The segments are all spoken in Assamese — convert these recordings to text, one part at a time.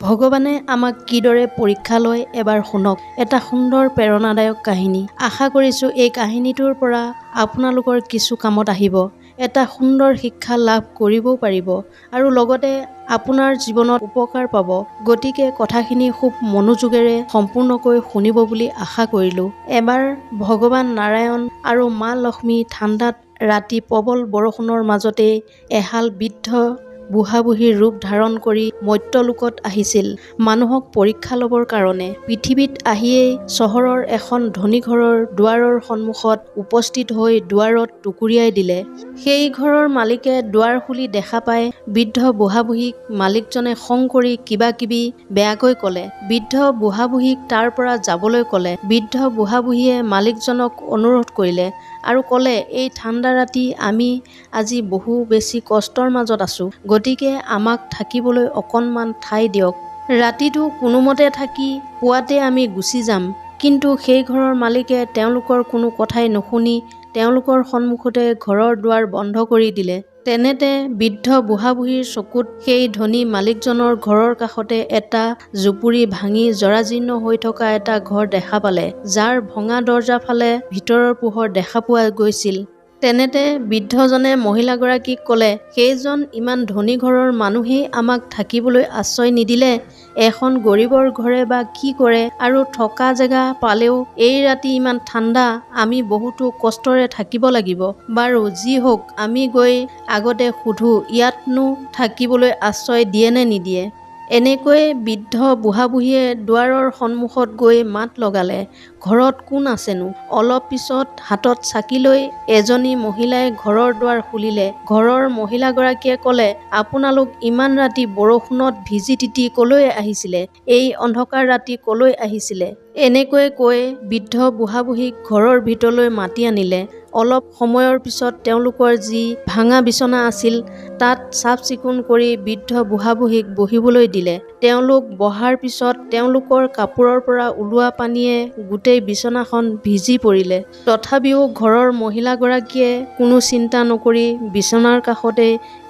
ভগৱানে আমাক কিদৰে পৰীক্ষা লয় এবাৰ শুনক। এটা সুন্দৰ প্ৰেৰণাদায়ক কাহিনী। আশা কৰিছোঁ এই কাহিনীটোৰ পৰা আপোনালোকৰ কিছু কামত আহিব। এটা সুন্দৰ শিক্ষা লাভ কৰিবও পাৰিব আৰু লগতে আপোনাৰ জীৱনত উপকাৰ পাব। গতিকে কথাখিনি খুব মনোযোগেৰে সম্পূৰ্ণকৈ শুনিব বুলি আশা কৰিলোঁ। এবাৰ ভগৱান নাৰায়ণ আৰু মা লক্ষ্মী ঠাণ্ডাত ৰাতি প্ৰবল বৰষুণৰ মাজতেই এহাল বৃদ্ধ বুঢ়া বুঢ়ীৰ ৰূপ ধাৰণ কৰি মৰ্ত্যলোকত আহিছিল। মানুহক পৰীক্ষা ল'বৰ কাৰণে পৃথিৱীত আহিয়েই চহৰৰ এখন ধনী ঘৰৰ দুৱাৰৰ সন্মুখত উপস্থিত হৈ দুৱাৰত টুকুৰিয়াই দিলে। সেই ঘৰৰ মালিকে দুৱাৰ খুলি দেখা পাই বৃদ্ধ বুঢ়া বুঢ়ীক মালিকজনে খং কৰি কিবা কিবি বেয়াকৈ ক'লে। বৃদ্ধ বুঢ়া বুঢ়ীক তাৰ পৰা যাবলৈ ক'লে। বৃদ্ধ বুঢ়া বুঢ়ীয়ে মালিকজনক অনুৰোধ কৰিলে আৰু ক'লে এই ঠাণ্ডা ৰাতি আমি আজি বহু বেছি কষ্টৰ মাজত আছোঁ। গতিকে আমাক থাকিবলৈ অকণমান ঠাই দিয়ক। ৰাতিটো কোনোমতে থাকি পুৱাতে আমি গুচি যাম। কিন্তু সেই ঘৰৰ মালিকে তেওঁলোকৰ কোনো কথাই নুশুনি তেওঁলোকৰ সন্মুখতে ঘৰৰ দুৱাৰ বন্ধ কৰি দিলে। তেনেতে বৃদ্ধ বুঢ়া বুঢ়ীৰ চকুত সেই ধনী মালিকজনৰ ঘৰৰ কাষতে এটা জুপুৰি ভাঙি জৰাজীৰ্ণ হৈ থকা এটা ঘৰ দেখা পালে যাৰ ভঙা দৰ্জা ফালে ভিতৰৰ পোহৰ দেখা পোৱা গৈছিল। তেনেতে বৃদ্ধজনে মহিলাগৰাকীক ক'লে সেইজন ইমান ধনী ঘৰৰ মানুহেই আমাক থাকিবলৈ আশ্ৰয় নিদিলে। এখন গৰীবৰ ঘৰে বা কি কৰে আৰু থকা জেগা পালেও এই ৰাতি ইমান ঠাণ্ডা আমি বহুতো কষ্টৰে থাকিব লাগিব। বাৰু যি হওক আমি গৈ আগতে সুধো ইয়াতনো থাকিবলৈ আশ্ৰয় দিয়ে নে নিদিয়ে? এনেকৈ বৃদ্ধ বুঢ়া বুঢ়ীয়ে দুৱাৰৰ সন্মুখত গৈ মাত লগালে ঘৰত কোন আছেনো? অলপ পিছত হাতত চাকি লৈ এজনী মহিলাই ঘৰৰ দুৱাৰ খুলিলে। ঘৰৰ মহিলাগৰাকীয়ে ক'লে আপোনালোক ইমান ৰাতি বৰষুণত ভিজি তিতি কলৈ আহিছিলে? এই অন্ধকাৰ ৰাতি কলৈ আহিছিলে? এনেকৈ কৈ বৃদ্ধ বুঢ়া বুঢ়ীক ঘৰৰ ভিতৰলৈ মাতি আনিলে। অলপ সময়ৰ পিছত তেওঁলোকৰ যি ভাঙা বিচনা আছিল তাত চাফ চিকুণ কৰি বৃদ্ধ বুঢ়া বুঢ়ীক বহিবলৈ দিলে। তেওঁলোক বহাৰ পিছত তেওঁলোকৰ কাপোৰৰ পৰা ওলোৱা পানীয়ে গোটেই বিচনাখন ভিজি পৰিলে। তথাপিও ঘৰৰ মহিলাগৰাকীয়ে কোনো চিন্তা নকৰি বিচনাৰ কাষতে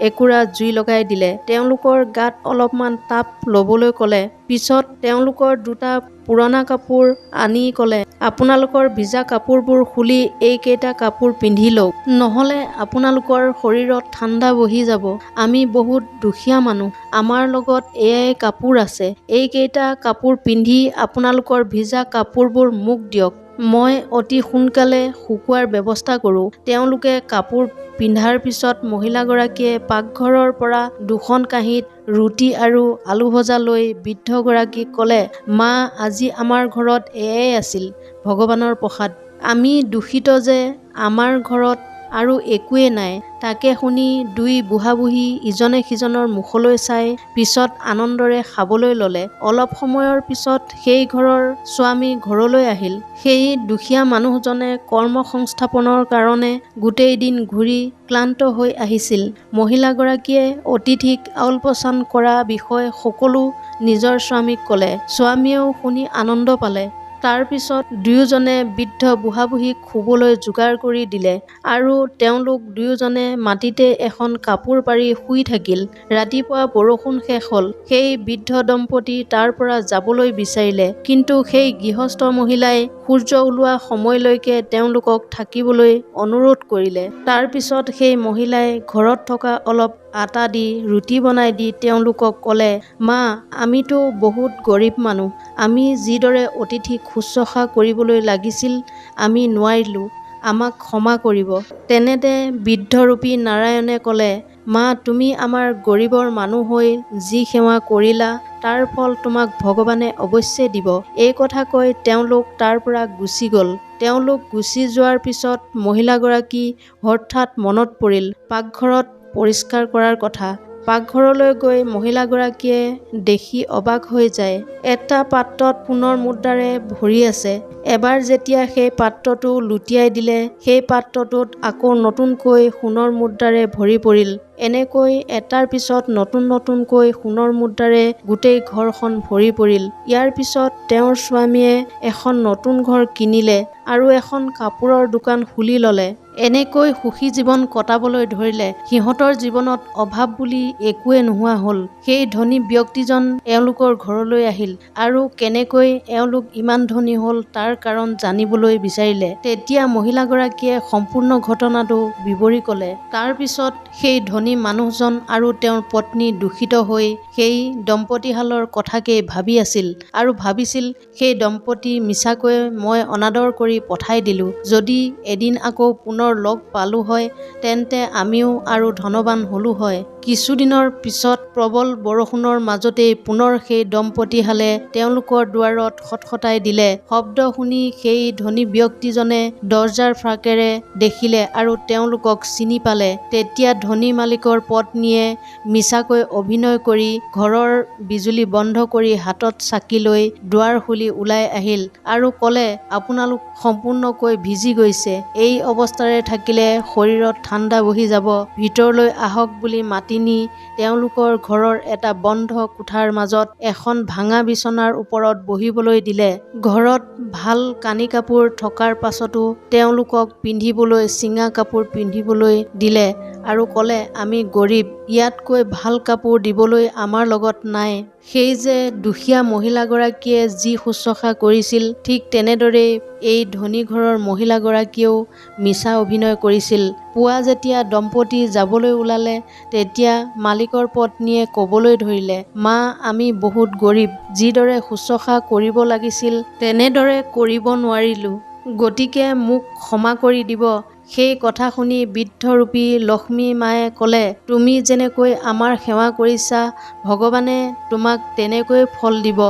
একুৰা জুই লগাই দিলে। তেওঁলোকৰ গাত অলপমান তাপ ল'বলৈ ক'লে পিছত তেওঁলোকৰ দুটা পুৰণা কাপোৰ আনি ক'লে আপোনালোকৰ ভিজা কাপোৰবোৰ খুলি এইকেইটা কাপোৰ পিন্ধি লওক। নহ'লে আপোনালোকৰ শৰীৰত ঠাণ্ডা বহি যাব। আমি বহুত দুখীয়া মানুহ। আমাৰ লগত এয়াই কাপোৰ আছে। এইকেইটা কাপোৰ পিন্ধি আপোনালোকৰ ভিজা কাপোৰবোৰ মোক দিয়ক। মই অতি সোনকালে শুকোৱাৰ ব্যৱস্থা কৰোঁ। তেওঁলোকে কাপোৰ পিন্ধাৰ পিছত মহিলাগৰাকীয়ে পাকঘৰৰ পৰা দুখন কাঁহীত ৰুটি আৰু আলু ভজা লৈ বৃদ্ধগৰাকীক ক'লে মা আজি আমাৰ ঘৰত এয়াই আছিল ভগৱানৰ প্ৰসাদ। আমি দূষিত যে আমাৰ ঘৰত আৰু একোৱেই নাই। তাকে শুনি দুই বুঢ়া বুঢ়ী ইজনে সিজনৰ মুখলৈ চাই পিছত আনন্দৰে খাবলৈ ল'লে। অলপ সময়ৰ পিছত সেই ঘৰৰ স্বামী ঘৰলৈ আহিল। সেই দুখীয়া মানুহজনে কৰ্ম সংস্থাপনৰ কাৰণে গোটেই দিন ঘূৰি ক্লান্ত হৈ আহিছিল। মহিলাগৰাকীয়ে অতিথিক আউল পচান কৰা বিষয়ে সকলো নিজৰ স্বামীক ক'লে। স্বামীয়েও শুনি আনন্দ পালে। তাৰ পিছত দুয়োজনে বৃদ্ধ বুঢ়া বুঢ়ীক শুবলৈ যোগাৰ কৰি দিলে আৰু তেওঁলোক দুয়োজনে মাটিতে এখন কাপোৰ পাৰি শুই থাকিল। ৰাতিপুৱা বৰষুণ শেষ হ'ল। সেই বৃদ্ধ দম্পতী তাৰ পৰা যাবলৈ বিচাৰিলে। কিন্তু সেই গৃহস্থ মহিলাই সূৰ্য ওলোৱা সময়লৈকে তেওঁলোকক থাকিবলৈ অনুৰোধ কৰিলে। তাৰ পিছত সেই মহিলাই ঘৰত থকা অলপ আটা দি ৰুটি বনাই দি তেওঁলোকক ক'লে মা আমিতো বহুত গৰীব মানুহ। আমি যিদৰে অতিথিক শুশ্ৰূষা কৰিবলৈ লাগিছিল আমি নোৱাৰিলোঁ। আমাক ক্ষমা কৰিব। তেনেতে বৃদ্ধৰূপী নাৰায়ণে ক'লে মা তুমি আমাৰ গৰীবৰ মানুহ হৈ যি সেৱা কৰিলা তাৰ ফল তোমাক ভগৱানে অৱশ্যে দিব। এই কথা কৈ তেওঁলোক তাৰ পৰা গুচি গ'ল। তেওঁলোক গুচি যোৱাৰ পিছত মহিলাগৰাকী হঠাৎ মনত পৰিল পাকঘৰত পৰিষ্কাৰ কৰাৰ কথা। পাকঘৰলৈ গৈ মহিলাগৰাকীয়ে দেখি অবাক হৈ যায়। এটা পাত্ৰত সোণৰ মুদ্ৰাৰে ভৰি আছে। এবাৰ যেতিয়া সেই পাত্ৰটো লুটিয়াই দিলে সেই পাত্ৰটোত আকৌ নতুনকৈ সোণৰ মুদ্ৰাৰে ভৰি পৰিল। এনেকৈ এটাৰ পিছত নতুন নতুনকৈ সোণৰ মুদ্ৰাৰে গোটেই ঘৰখন ভৰি পৰিল। ইয়াৰ পিছত তেওঁৰ স্বামীয়ে এখন নতুন ঘৰ কিনিলে আৰু এখন কাপোৰৰ দোকান খুলি ল'লে। এনেকৈ সুখী জীৱন কটাবলৈ ধৰিলে সিহঁতৰ জীৱনত অভাৱ বুলি একোৱে নোহোৱা হ'ল। সেই ধনী ব্যক্তিজন এওঁলোকৰ ঘৰলৈ আহিল আৰু কেনেকৈ এওঁলোক ইমান ধনী হ'ল তাৰ কাৰণ জানিবলৈ বিচাৰিলে। তেতিয়া মহিলাগৰাকীয়ে সম্পূৰ্ণ ঘটনাটো বিৱৰি ক'লে। তাৰ পিছত সেই ধনী মানুহজন আৰু তেওঁৰ পত্নী দূষিত হৈ সেই দম্পতীহালৰ কথাকেই ভাবি আছিল আৰু ভাবিছিল সেই দম্পতী মিছাকৈ মই অনাদৰ কৰি পঠাই দিলোঁ। যদি এদিন আকৌ পুনৰ লগ পালোঁ হয় তেন্তে আমিও আৰু ধনৱান হ'লো হয়। কিছুদিনৰ পিছত প্ৰবল বৰষুণৰ মাজতেই পুনৰ সেই দম্পতীহালে তেওঁলোকৰ দুৱাৰত খটখটাই দিলে। শব্দ শুনি সেই ধনী ব্যক্তিজনে দৰজাৰ ফাকেৰে দেখিলে আৰু তেওঁলোকক চিনি পালে। তেতিয়া ধনী মালিকৰ পত্নীয়ে মিছাকৈ অভিনয় কৰি ঘৰৰ বিজুলী বন্ধ কৰি হাতত চাকি লৈ দুৱাৰ খুলি ওলাই আহিল আৰু ক'লে আপোনালোক সম্পূৰ্ণকৈ ভিজি গৈছে। এই অৱস্থাৰে থাকিলে শৰীৰত ঠাণ্ডা বহি যাব। ভিতৰলৈ আহক বুলি মাতি নি তেওঁলোকৰ ঘৰৰ এটা বন্ধ কোঠাৰ মাজত এখন ভাঙা বিচনাৰ ওপৰত বহিবলৈ দিলে। ঘৰত ভাল কানি কাপোৰ থকাৰ পাছতো তেওঁলোকক পিন্ধিবলৈ চিঙা কাপোৰ পিন্ধিবলৈ দিলে আৰু ক'লে আমি গৰীব। ইয়াতকৈ ভাল কাপোৰ দিবলৈ আমাৰ লগত নাই। সেই যে দুখীয়া মহিলাগৰাকীয়ে যি শুশ্ৰূষা কৰিছিল ঠিক তেনেদৰেই এই ধনী ঘৰৰ মহিলাগৰাকীয়েও মিছা অভিনয় কৰিছিল। পুৱা যেতিয়া দম্পতী যাবলৈ ওলালে তেতিয়া মালিকৰ পত্নীয়ে ক'বলৈ ধৰিলে মা আমি বহুত গৰীব যিদৰে শুশ্ৰূষা কৰিব লাগিছিল তেনেদৰে কৰিব নোৱাৰিলোঁ। গতিকে মোক ক্ষমা কৰি দিব। সেই কথা শুনি বৃদ্ধৰূপী লক্ষ্মী মায়ে ক'লে তুমি যেনেকৈ আমাৰ সেৱা কৰিছা ভগৱানে তোমাক তেনেকৈ ফল দিব।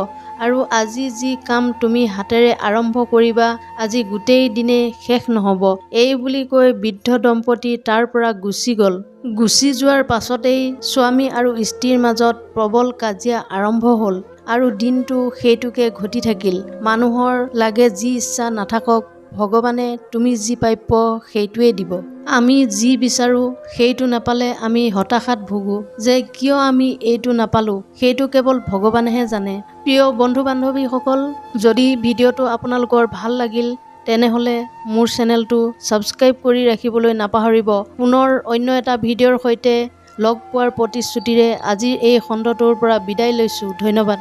আৰু আজি যি কাম তুমি হাতেৰে আৰম্ভ কৰিবা আজি গোটেই দিনে শেষ নহ'ব। এই বুলি কৈ বৃদ্ধ দম্পতী তাৰ পৰা গুচি গ'ল। গুচি যোৱাৰ পাছতেই স্বামী আৰু স্ত্ৰীৰ মাজত প্ৰবল কাজিয়া আৰম্ভ হ'ল। আৰু দিনটো সেইটোকে ঘটি থাকিল। মানুহৰ লাগে যি ইচ্ছা নাথাকক। ভগৱানে তুমি যি প্ৰাপ্য সেইটোৱেই দিব। আমি যি বিচাৰোঁ সেইটো নাপালে আমি হতাশাত ভুগোঁ। যে কিয় আমি এইটো নাপালোঁ সেইটো কেৱল ভগৱানেহে জানে। প্ৰিয় বন্ধু বান্ধৱীসকল যদি ভিডিঅ'টো আপোনালোকৰ ভাল লাগিল তেনেহ'লে মোৰ চেনেলটো ছাবস্ক্ৰাইব কৰি ৰাখিবলৈ নাপাহৰিব। পুনৰ অন্য এটা ভিডিঅ'ৰ সৈতে লগ পোৱাৰ প্ৰতিশ্ৰুতিৰে আজিৰ এই খণ্ডটোৰ পৰা বিদায় লৈছোঁ। ধন্যবাদ।